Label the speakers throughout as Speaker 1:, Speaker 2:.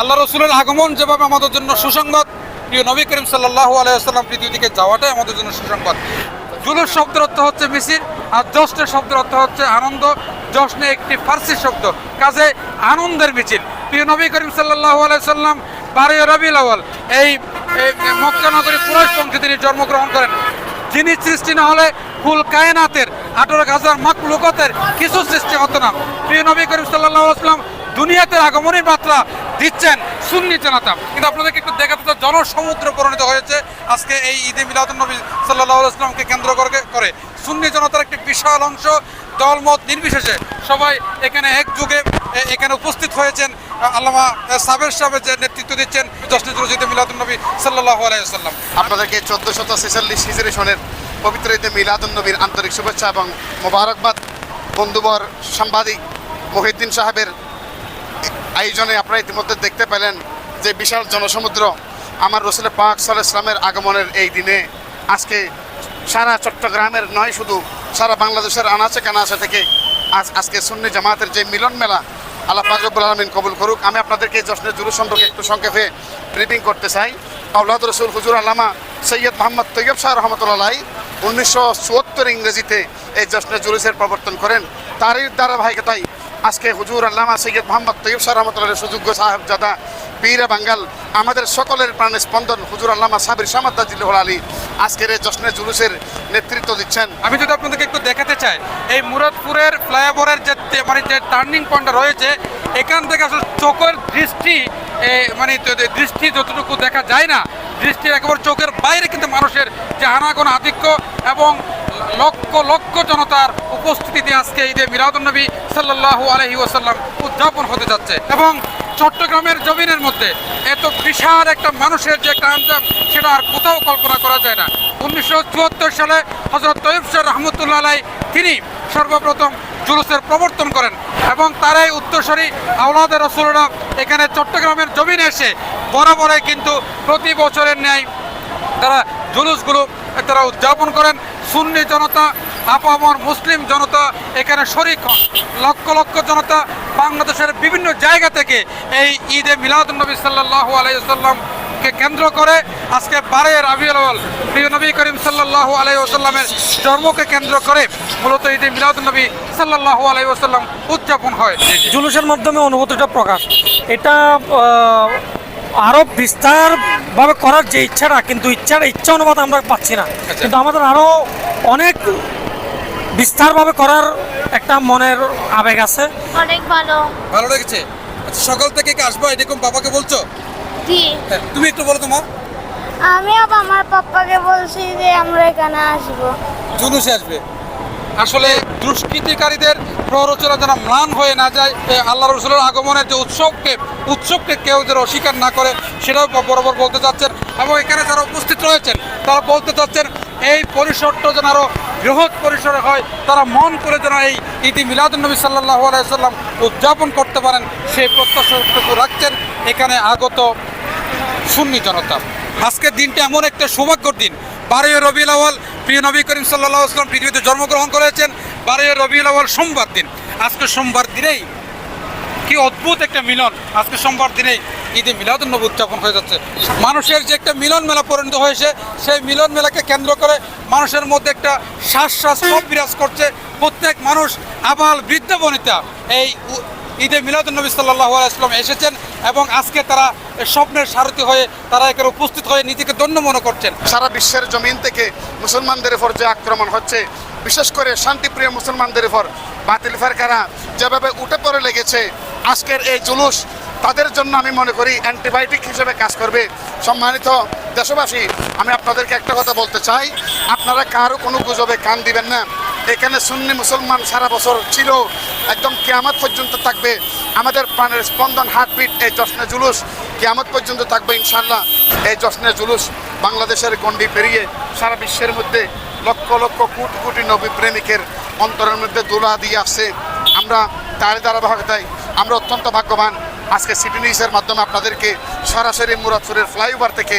Speaker 1: আল্লাহ রসুলের আগমন যেভাবে আমাদের জন্য সুসংবাদ, প্রিয় নবী করিম সাল্লাহ আলাইসাল্লাম থেকে যাওয়াটাই আমাদের জন্য সুসংবাদ। জুলুস শব্দের অর্থ হচ্ছে মিছিল, আর জশ্নের শব্দের অর্থ হচ্ছে আনন্দ। জশ্নে একটি ফার্সি শব্দ, কাজে আনন্দের মিছিল। প্রিয় নবী করিম সাল্লাহ আলাইসাল্লাম বারোই রবিউল আওয়াল এই এই মক্কা নগরী কুরাইশ বংশে তিনি জন্মগ্রহণ করেন। যিনি সৃষ্টি না হলে ফুল কায়নাতের, আঠারো হাজার মাকলুকতের কিছু সৃষ্টি হতো না। প্রিয় নবী করিম সাল্লাহ আসলাম দুনিয়াতে আগমনের মাত্রা দিচ্ছেন সুন্নি জনতা। কিন্তু আপনাদেরকে একটু দেখাতে তো জনসমুদ্র পরিণত হয়েছে আজকে এই ঈদে মিলাদুল নবী সাল্লাহ আসলামকে কেন্দ্র করে সুন্নি জনতার একটি বিশাল অংশ দলমত নির্বিশেষে সবাই এখানে একযুগে এখানে উপস্থিত হয়েছেন। আল্লামা সাবের সাহেবের যে নেতৃত্ব দিচ্ছেন জশ্নে জুরুজিদে মিলাদুল নবী সাল্লাহ আলাইসাল্লাম
Speaker 2: আপনাদেরকে চোদ্দ শত ছেচল্লিশ হিজরি সনের পবিত্র ঈদে মিলাদুন নবীর আন্তরিক শুভেচ্ছা এবং মোবারকবাদ। বন্ধুবর সাংবাদিক মহিউদ্দিন সাহেবের আয়োজনে আপনারা ইতিমধ্যে দেখতে পেলেন যে বিশাল জনসমুদ্র আমার রসুল পাক সাল ইসলামের আগমনের এই দিনে আজকে সারা চট্টগ্রামের নয় শুধু, সারা বাংলাদেশের আনাচে কানাচে থেকে আজ, আজকে সুন্নি জামাতের যে মিলন মেলা আল্লাহ পাক রব্বুল আলমিন কবুল করুক। আমি আপনাদেরকে এই জশ্নের জুলুস সম্পর্কে একটু সংক্ষেপে ব্রিফিং করতে চাই। আউলাদ রসুল হুজুর আল্লামা সৈয়দ মোহাম্মদ তৈয়ব শাহ রহমতুল্লাহ উনিশশো চুয়াত্তর ইংরেজিতে এই জশ্নের জুলুসের প্রবর্তন করেন। তারই ধারাবাহিকতায় আজকে হুজুর আল্লামা সৈয়দ মোহাম্মদ তৈয়ব শাহ রহমতুল্লাহ সুযোগ্য সাহেব জাদা বীরা বাঙ্গাল আমাদের সকলের প্রাণের স্পন্দন হুজুর আল্লামা সাবির সামাদ্দাজিল্লাহ আলী আজকের এই জশ্নের জুলুসের নেতৃত্ব দিচ্ছেন।
Speaker 1: আমি যদি আপনাদেরকে একটু দেখাতে চাই, এই মুরাদপুরের ফ্লাইওভারের যে মানে যে টার্নিং পয়েন্ট রয়েছে, এখান থেকে আসলে চোখের দৃষ্টি মানে দৃষ্টি যতটুকু দেখা যায় না, দৃষ্টির একেবারে চোখের বাইরে কিন্তু মানুষের যে আনাগোন আধিক্য এবং লক্ষ লক্ষ জনতার উপস্থিতিতে আজকে ঈদে মিলাদুলনবী সাল্লাল্লাহু আলহি ওসাল্লাম উদযাপন হতে যাচ্ছে। এবং চট্টগ্রামের জমিনের মধ্যে এত বিশাল একটা মানুষের যে একটা আঞ্জাম, সেটা আর কোথাও কল্পনা করা যায় না। উনিশশো চুয়াত্তর সালে হজরত তৈব শাহ রহমতুল্লাহ আলাই, তিনি সর্বপ্রথম জুলুসের প্রবর্তন করেন এবং তারাই উত্তরসরী আওলাদের রসুলরা এখানে চট্টগ্রামের জমিনে এসে বরাবরে কিন্তু প্রতি বছরের ন্যায় তারা জুলুসগুলো তারা উদযাপন করেন। সুন্নি জনতা, আপামর মুসলিম জনতা, এখানে শরিক হন। লক্ষ লক্ষ জনতা বাংলাদেশের বিভিন্ন জায়গা থেকে এই ঈদে মিলাদুলনবী সাল্লাল্লাহু আলাইসাল্লামকে কেন্দ্র করে আজকে বারে রাবিউল আউয়াল প্রিয় নবী করিম সাল্লাল্লাহু আলাইহি ওয়াসাল্লামের জন্মকে কেন্দ্র করে মূলত ঈদে মিলাদুলনবী সাল্লাল্লাহু আলাইহি ওয়াসাল্লাম উদযাপন হয়।
Speaker 3: জুলুসের মাধ্যমে অনুভূতিটা প্রকাশ। এটা আহ, আরও বিস্তারভাবে করার যে ইচ্ছাটা কিন্তু ইচ্ছার ইচ্ছা অনুপাত আমরা পাচ্ছি না। কিন্তু আমাদের আরও অনেক বিস্তারভাবে করার একটা মনের আবেগ আছে।
Speaker 4: অনেক ভালো।
Speaker 1: ভালো লেগেছে? আচ্ছা সকাল থেকে কি আসব? এরকম বাবাকে বলছো?
Speaker 4: জি।
Speaker 1: হ্যাঁ, তুমি একটু বলো তো আমি
Speaker 4: আবার আমার পাপ্পাকে বলছি যে আমরা এখানে আসব।
Speaker 1: জুলুসে আসবে। আসলে দুষ্কৃতিকারীদের প্ররোচনা যেন ম্লান হয়ে না যায় আল্লাহ রসুলের আগমনের যে উৎসবকে উৎসবকে কেউ যেন অস্বীকার না করে, সেটাও বরাবর বলতে চাচ্ছেন এবং এখানে যারা উপস্থিত রয়েছেন, তারা বলতে চাচ্ছেন, এই পরিসরটা যেন আরও বৃহৎ পরিসরে হয়, তারা মন করে যেন এই ইতি মিলাদুলনবী সাল্লাহ আলাইসাল্লাম উদযাপন করতে পারেন, সেই প্রত্যাশাটুকু রাখছেন এখানে আগত সুন্নি জনতা। আজকের দিনটা এমন একটা সৌভাগ্যর দিন। বারোই রবিউল আওয়াল প্রিয় নবী করিম সাল্লাহ আসলাম পৃথিবীতে জন্মগ্রহণ করেছেন। বারোই রবিউল আওয়াল সোমবার দিন। আজকে সোমবার দিনেই কি অদ্ভুত একটা মিলন। আজকে সোমবার দিনেই ঈদে মিলাদুন্নবী উদযাপন হয়ে যাচ্ছে। মানুষের যে একটা মিলন মেলা পরিণত হয়েছে, সেই মিলন মেলাকে কেন্দ্র করে মানুষের মধ্যে একটা শ্বাস শ্বাস বিরাজ করছে। প্রত্যেক মানুষ আবাল বৃদ্ধ বনিতা এই ঈদে মিলাদুন্নবী সাল্লাহ আসলাম এসেছেন এবং আজকে তারা স্বপ্নের সারথী হয়ে তারা এখানে উপস্থিত হয়ে নিজেকে ধন্য মনে করছেন।
Speaker 2: সারা বিশ্বের জমিন থেকে মুসলমানদের উপর যে আক্রমণ হচ্ছে, বিশেষ করে শান্তিপ্রিয় মুসলমানদের উপর, বাতিল ফেরকারা যেভাবে উঠে পড়ে লেগেছে, আজকের এই জুলুস তাদের জন্য আমি মনে করি অ্যান্টিবায়োটিক হিসেবে কাজ করবে। সম্মানিত দেশবাসী, আমি আপনাদেরকে একটা কথা বলতে চাই। আপনারা কারও কোনো গুজবে কান দিবেন না। এখানে সুন্নি মুসলমান সারা বছর ছিল একদম কেয়ামত পর্যন্ত থাকবে। আমাদের প্রাণের স্পন্দন হার্টবিট এই জশ্নে জুলুস কেয়ামত পর্যন্ত থাকবে ইনশাল্লাহ এই জশ্নে জুলুস বাংলাদেশের গণ্ডি পেরিয়ে সারা বিশ্বের মধ্যে লক্ষ লক্ষ কোটি কোটি নবী প্রেমিকের অন্তরের মধ্যে দোলা দিয়ে আসছে। আমরা তার ধারাবাহিকতায় আমরা অত্যন্ত ভাগ্যবান। আজকে সিটি নিউজের মাধ্যমে আপনাদেরকে সরাসরি মুরাদপুরের ফ্লাইওভার থেকে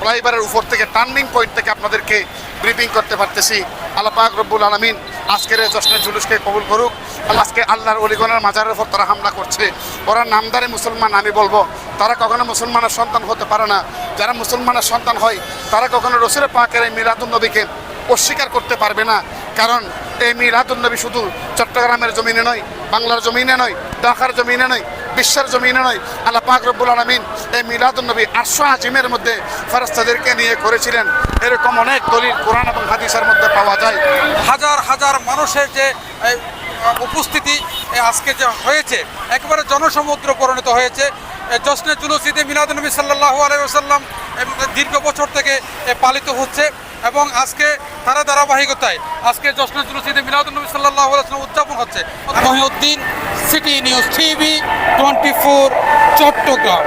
Speaker 2: ফ্লাইওভারের উপর থেকে, টার্নিং পয়েন্ট থেকে আপনাদেরকে ব্রিফিং করতে পারতেছি। আল্লাহ পাক রব্বুল আলমিন আজকের এই জশ্নের জুলুসকে কবুল করুক। আজকে আল্লাহর অলিগণের মাজারের উপর তারা হামলা করছে। ওরা নামদারি মুসলমান, আমি বলব, তারা কখনো মুসলমানের সন্তান হতে পারে না। যারা মুসলমানের সন্তান হয়, তারা কখনো রসুল পাকের এই মিলাদুল নবীকে অস্বীকার করতে পারবে না। কারণ এই মিলাদুল নবী শুধু চট্টগ্রামের জমিনে নয়, বাংলার জমিনে নয়, ঢাকার জমিনে নয় বিশ্বের জমিনে নয়, আল্লাহ পাক রব্বুল আলমিন এই মিলাদুল নবী আটশো আজিমের মধ্যে ফেরস্তাদেরকে নিয়ে করেছিলেন। এরকম অনেক দলিল কোরআন এবং হাদিসের মধ্যে পাওয়া যায়।
Speaker 1: হাজার হাজার মানুষের যে উপস্থিতি আজকে যে হয়েছে, একেবারে জনসমুদ্র পরিণত হয়েছে। জশ্নে জুলুস ঈদে মিলাদুলনবী সাল্লাহ আলাইসাল্লাম দীর্ঘ বছর থেকে পালিত হচ্ছে। এবং আজকে তারা ধারাবাহিকতায় আজকে জশ্ন জুলুস মিলাদুল্নবী সাল্লাহ উদযাপন হচ্ছে Mohiuddin city news TV, twenty four, Chattogram.